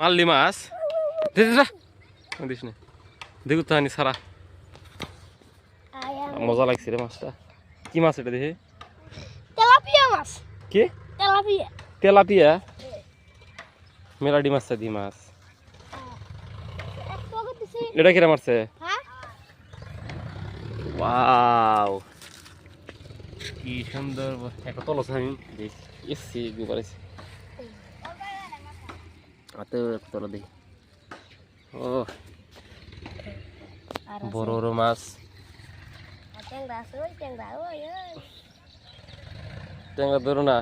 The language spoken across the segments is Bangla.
মারলি মাছ। দিস না। দেখু তো আনি সারা। মজা লাগছে রে মাছটা। কি মাছ এটা দেখি? তেলাপিয়া মাছ। কি? তেলাপিয়া। তেলাপিয়া? মেলাডি মাছটা দি মাছ। এটা কিরা মারছে? হ্যাঁ? ওয়াও। কি সুন্দর একটা তলস আমি। দেখি এসছি এসছি। হাতে তলা দেখি। ও আর বড় বড় মাছ। ট্যাংরা ধরো না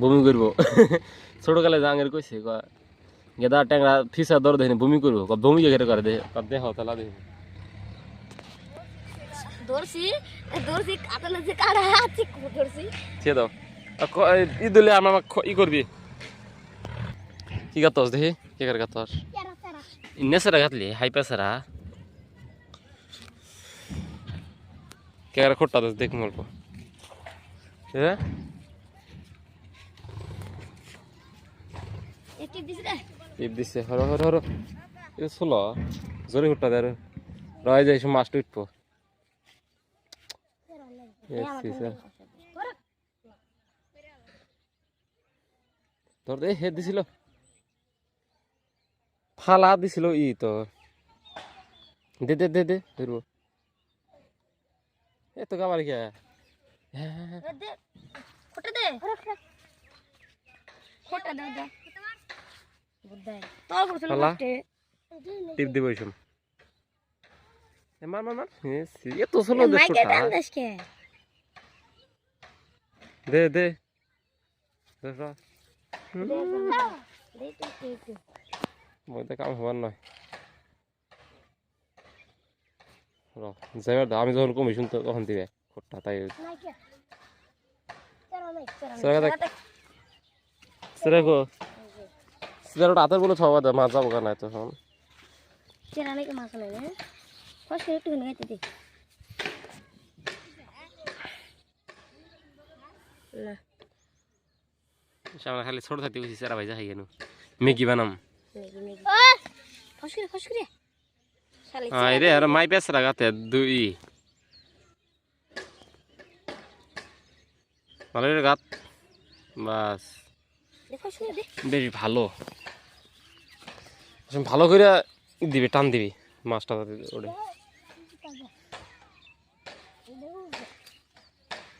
বমি করব। ছোটকালে জাঙ্গের কইছে গেদা ট্যাংরা ফিসা ধর দেখি বমি করব। বমি কে করে কয়, দেহ তালা দেখি। ই দিলে আমার ই করবি। কি গাতস দেখি? কি করে গাতস? ইন্নেসারা গাতলি হাইপা সারা কে করে খোট্টা দোস দেখ একটি দিছি হর হর হর এ খোট্টা দে রয়ে যাই মাছটা উঠবো। এসছি দে হে দিছিল। ফালা দিছিল ই তো। দে দে দে দে ধরবো। এ তো কামার কে? টিপ দিব মার মার মার। এ তো। দে দে দে দে। মধ্যে কাম হবার নয় যাইবার আমি যখন কমিশন তো তখন দিবে খোট্টা তাই। নাইকে তেরা নাই তেরা সেরা দেখ। সেরে গো সেরে রাতের বলে ছবা দে মাছ যাব কেন তখন। তেরা মাছ নাই না? কষ্ট একটু গাইতে দে না সামনে খালি ছোট থাকতে গেছি সেরা ভাই যাই কেন। মেগি বানাম। আর মাই পেছ রাগাতে দুই। ভালো গাত। বাস। বেশ ভালো। ভালো করে দিবি, টান দিবি, মাছটা ওড়ে।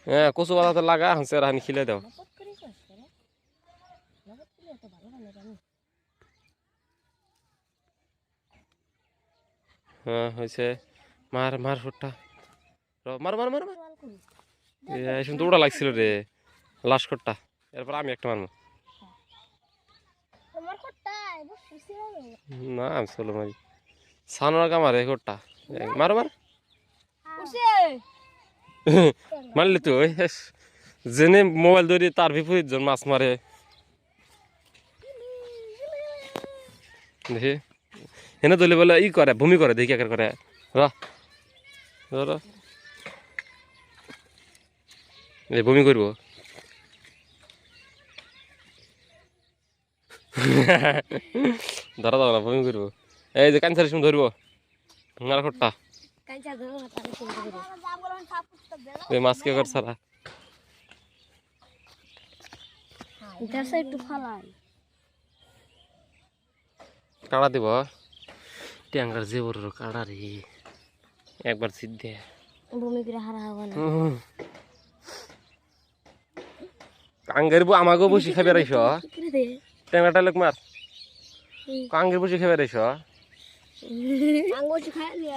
হ্যাঁ কচু পাতাতে লাগা হাঁসে রাহানি খিলে দাও নপত করে ফস করে নপত করে তো ভালো ভালো জানি হ্যাঁ হয়েছে। মার মার ফুটটা মার মার মার মার। এই শুনতে ওটা লাগছিল রে। লাশ খট্টা। এরপর আমি একটা মারবো। না আমি। চলো মারি। সানোর কামার খট্টা। মারো মার। মারলি তো জেনে মোবাইল ধরি তার বিপরীত জন মাছ মারে। দেখি। হেনে ধরলে বলে ই করে ভূমি করে দেখি একের করে। র এই ভূমি করব ধরা যাব না ভূমি করব এই যে কাঞ্চারি সময় ধরবো আর খট্টা। চিন্তা করে সারা কাড়া দিব। ট্যাঙ্গার যে বড় কাড়া রে। একবার সিদ্ধে ভূমি করে হারা হব না। কাঙ্গের বউ আমাকেও বসে খাবে করে ট্যাঙ্গাটা লোক মার। কাঙ্গের বসে খাবে রাইছ আঙ্গুল খাই নিয়ে